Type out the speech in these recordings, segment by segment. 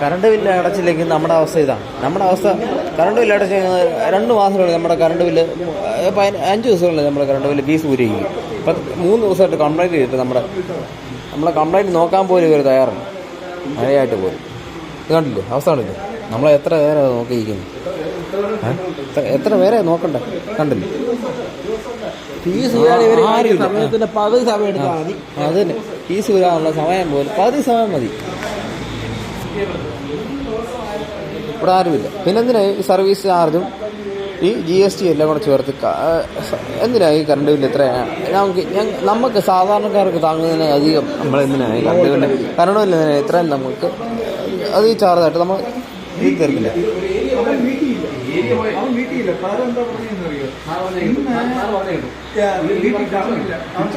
Current bill അടച്ചില്ലെങ്കിൽ നമ്മുടെ അവസ്ഥ ഇതാണ് നമ്മുടെ അവസ്ഥ കറണ്ട് ബില്ല് അടച്ച് രണ്ട് മാസത്തിനുള്ളിൽ നമ്മുടെ കറണ്ട് ബില്ല് അഞ്ച് ദിവസങ്ങളിൽ നമ്മുടെ കറണ്ട് ബില്ല് ഫീസ് പൂരിക്കും ഇപ്പം മൂന്ന് ദിവസമായിട്ട് കംപ്ലൈന്റ് ചെയ്തിട്ട് നമ്മുടെ നമ്മളെ കംപ്ലൈന്റ് നോക്കാൻ പോലും ഇവർ തയ്യാറല്ല. മഴയായിട്ട് പോലും. ഇത് കണ്ടില്ലേ? അവസ്ഥ കണ്ടില്ലേ? നമ്മളെ എത്ര നേരം നോക്കിയിരിക്കുന്നു? എത്ര- പേരെ നോക്കണ്ടേ? കണ്ടില്ല? ഫീസ്. സമയത്തിന്റെ പകുതി സമയം എടുത്താൽ മതി. അത് തന്നെ. ഫീസ് സമയം പോലും പകുതി സമയം മതി. ഇവിടെ ആരുമില്ല. പിന്നെ എന്തിനാ ഈ സർവീസ് ചാർജും ഈ ജി എസ് ടി എല്ലാം കൂടെ ചേർത്ത് എന്തിനാ ഈ കറണ്ട് ബില്ല് ഇത്ര നമുക്ക് നമുക്ക് സാധാരണക്കാർക്ക് താങ്ങുന്നതിന് അധികം നമ്മൾ എന്തിനാണ് ഈ കറണ്ട് ബില്ല് കറണ്ട് ബില്ല് ഇത്രയും നമുക്ക് അത് ഈ ചാർജായിട്ട് നമ്മൾ ഇത് തീർക്കില്ല. അവൻ വീട്ടിലില്ല. കാരണം എന്താ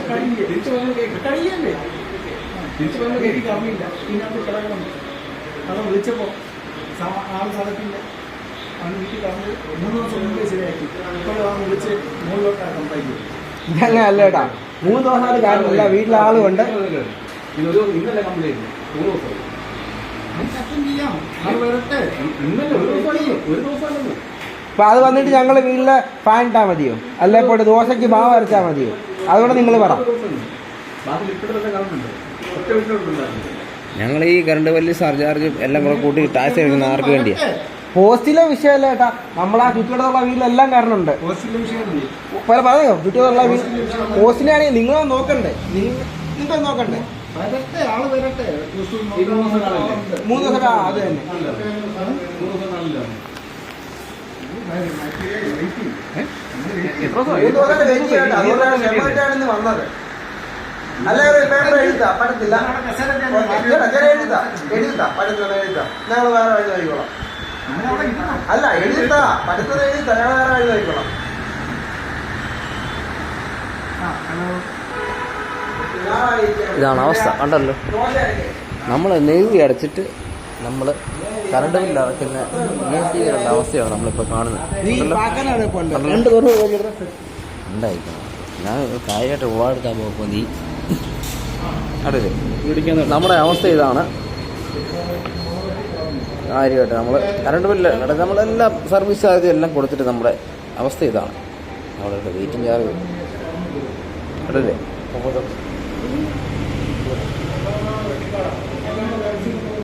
കഴിയില്ല. തിരിച്ചു ഇതിനകത്ത് കിടക്കണം. വിളിച്ചപ്പോ ആൾ സ്ഥലത്തില്ല അവൻ വീട്ടിൽ കാമില്ല മൂന്ന് ദിവസം മുമ്പേ ശരിയാക്കി. ഇപ്പോഴും അവൻ വിളിച്ച് മുകളിലോട്ടാണ് കമ്പായി ഇതങ്ങനെ അല്ലേട്ടാ മൂന്ന് ദിവസമായിട്ട് കാര്യമില്ല വീട്ടിലെ ആളുകൊണ്ട് ഇതൊരു ഇന്നലെ കംപ്ലൈന്റ് മൂന്ന് ദിവസം. അപ്പൊ അത് വന്നിട്ട് ഞങ്ങൾ വീട്ടിലെ ഫാൻ ഇട്ടാ മതിയോ? അല്ലെ ഇപ്പോൾ ദോശയ്ക്ക് മാവ് അരച്ചാൽ മതിയോ? അതുകൊണ്ട് നിങ്ങൾ പറ. ഞങ്ങൾ ഈ കറണ്ട് വലിയ സർചാർജ് എല്ലാം കൂടെ കൂട്ടി ടാക്സ് എടുക്കുന്ന ആർക്ക് വേണ്ടിയാ? പോസ്റ്റിലെ വിഷയമല്ല ഏട്ടാ. നമ്മളാ ചുറ്റുവട്ടത്തുള്ള വീട്ടിലെല്ലാം കാരണമുണ്ട് ഉണ്ട്. പോസ്റ്റിലെ പല പറയോ? ചുറ്റുവട്ടത്തുള്ള വീട് പോസ്റ്റിലാണെങ്കിൽ നിങ്ങളൊന്ന് നോക്കണ്ടേ? നിങ്ങൾ നോക്കണ്ടേ? വരട്ടെ ആൾ വരട്ടെ. മൂന്ന് ദിവസം അത്. തന്നെ അതുകൊണ്ടാണ് വന്നത് അല്ല? ഒരു പേപ്പർ എഴുതാ. പറ്റത്തില്ല എഴുതാ. എഴുതാ. പറ്റുന്നത് എഴുതാ. ഞങ്ങൾ വേറെ വഴി നോക്കിക്കോളാം അല്ല എഴുതാ. പറ്റുന്നത് എഴുതാ. ഞങ്ങൾ വേറെ വഴി നോക്കിക്കോളാം ഇതാണ് അവസ്ഥ കണ്ടല്ലോ. നമ്മൾ നെയ്തി അടച്ചിട്ട് നമ്മൾ കറണ്ട് ബില്ല് അടയ്ക്കുന്ന നിയന്ത്രികളുടെ അവസ്ഥയാണ് നമ്മളിപ്പോൾ കാണുന്നത്. ഉണ്ടായിരിക്കണം. ഞാൻ കാര്യമായിട്ട് ഉളവെടുക്കാൻ പോകുമ്പോൾ നീ അടുത്ത് നമ്മുടെ അവസ്ഥ ഇതാണ്. കാര്യമായിട്ട് നമ്മൾ കറണ്ട് ബില്ല് അടക്കം നമ്മളെല്ലാം സർവീസ് ചാർജ് എല്ലാം കൊടുത്തിട്ട് നമ്മുടെ അവസ്ഥ ഇതാണ്. നമ്മളിവിടെ വെയിറ്റിംഗ് ചാർജ് కలిసి